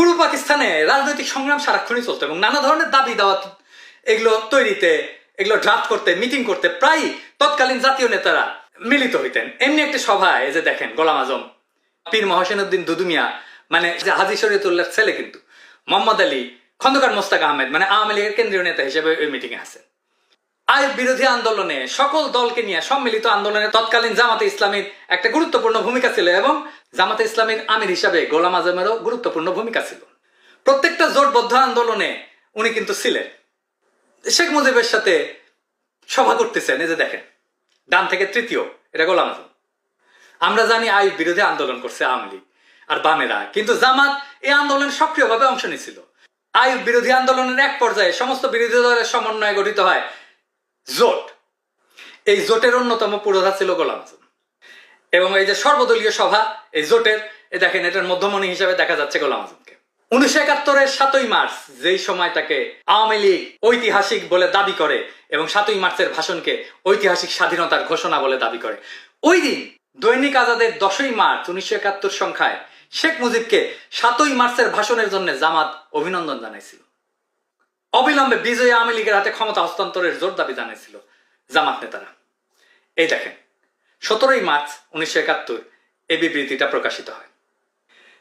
পূর্ব পাকিস্তানে রাজনৈতিক সংগ্রাম সারাক্ষণই চলতো এবং নানা ধরনের দাবি দাওয়া এগুলো তৈরিতে, এগুলো ড্রাফট করতে মিটিং করতে প্রায় তৎকালীন জাতীয় নেতারা মিলিত হইতেন। এমনি একটা সভায় যে দেখেন, গোলাম আজম, পীর মহসেন উদ্দিন দুদুমিয়া মানে হাজি শরীয়তুল্লাহর ছেলে কিন্তু, মোহাম্মদ আলী, খন্দকার মোস্তাক আহমেদ মানে আওয়ামী লীগের কেন্দ্রীয় নেতা হিসেবে ওই মিটিংয়ে আছেন। আইন বিরোধী আন্দোলনে সকল দলকে নিয়ে সম্মিলিত আন্দোলনে তৎকালীন জামাতে ইসলামীর একটা গুরুত্বপূর্ণ ভূমিকা ছিল এবং জামাতে ইসলামীর আমির হিসাবে গোলাম আজমেরও গুরুত্বপূর্ণ ভূমিকা ছিল। প্রত্যেকটা জোটবদ্ধ আন্দোলনে উনি কিন্তু ছিলেন। শেখ মুজিবের সাথে সভা করতেছেন এই যে দেখেন, ডান থেকে তৃতীয়, এটা গোলাম আজম। আমরা জানি আইন বিরোধী আন্দোলন করছে আওয়ামী লীগ আর বামেরা, কিন্তু জামাত এই আন্দোলনে সক্রিয়ভাবে অংশ নিয়েছিল। আইন বিরোধী আন্দোলনের এক পর্যায়ে সমস্ত বিরোধী দলের সমন্বয়ে গঠিত হয় জোট। এই জোটের অন্যতম পুরোধা ছিল গোলাম আজম। এবং এই যে সর্বদলীয় সভা, এই জোটের, এ দেখেন, এটার মধ্যমণি হিসেবে দেখা যাচ্ছে গোলাম আজমকে উনিশশো একাত্তরের সাতই মার্চ, যেই সময়টাকে আওয়ামী লীগ ঐতিহাসিক বলে দাবি করে এবং সাতই মার্চের ভাষণকে ঐতিহাসিক স্বাধীনতার ঘোষণা বলে দাবি করে। ওই দিন দৈনিক আজাদের দশই মার্চ, উনিশশো একাত্তর সংখ্যায় শেখ মুজিবকে সাতই মার্চের ভাষণের জন্য জামাত অভিনন্দন জানাইছিল। অবিলম্বে বিজয়ী আওয়ামী লীগের হাতে ক্ষমতা হস্তান্তরের জোর দাবি জানিয়েছিল জামাত নেতারা। এই দেখেন সতেরোই মার্চ উনিশশো একাত্তর এই বিবৃতিটা প্রকাশিত হয়।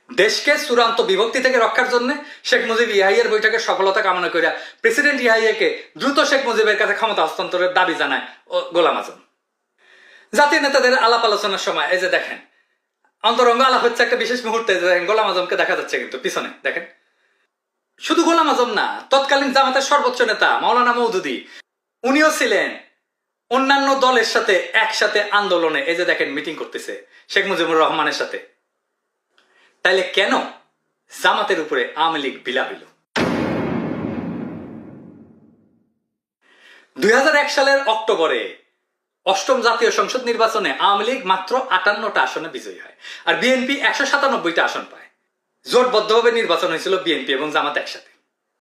দেশকে চূড়ান্ত বিভক্তি থেকে রক্ষার জন্য শেখ মুজিব ইহাইয়ের বৈঠকের সফলতা কামনা করিয়া প্রেসিডেন্ট ইহাইয়াকে দ্রুত শেখ মুজিবের কাছে ক্ষমতা হস্তান্তরের দাবি জানায় ও গোলাম আজম। জাতীয় নেতাদের আলাপ আলোচনার সময় এই যে দেখেন, অন্তরঙ্গ আলাপ হচ্ছে একটা বিশেষ মুহূর্তে দেখেন, গোলাম আজমকে দেখা যাচ্ছে কিন্তু পিছনে, দেখেন। শুধু গোলাম আজম না, তৎকালীন জামাতের সর্বোচ্চ নেতা মাওলানা মৌদুদি উনিও ছিলেন অন্যান্য দলের সাথে একসাথে আন্দোলনে, এই যে দেখেন মিটিং করতেছে শেখ মুজিবুর রহমানের সাথে। তাইলে কেন জামাতের উপরে আওয়ামী লীগ বিলা দুই সালের অক্টোবরে অষ্টম জাতীয় সংসদ নির্বাচনে আওয়ামী লীগ মাত্র আটান্নটা আসনে বিজয়ী হয় আর বিএনপি একশো সাতানব্বইটা আসন পায়। জোটবদ্ধভাবে নির্বাচন হয়েছিল বিএনপি এবং জামাত একসাথে।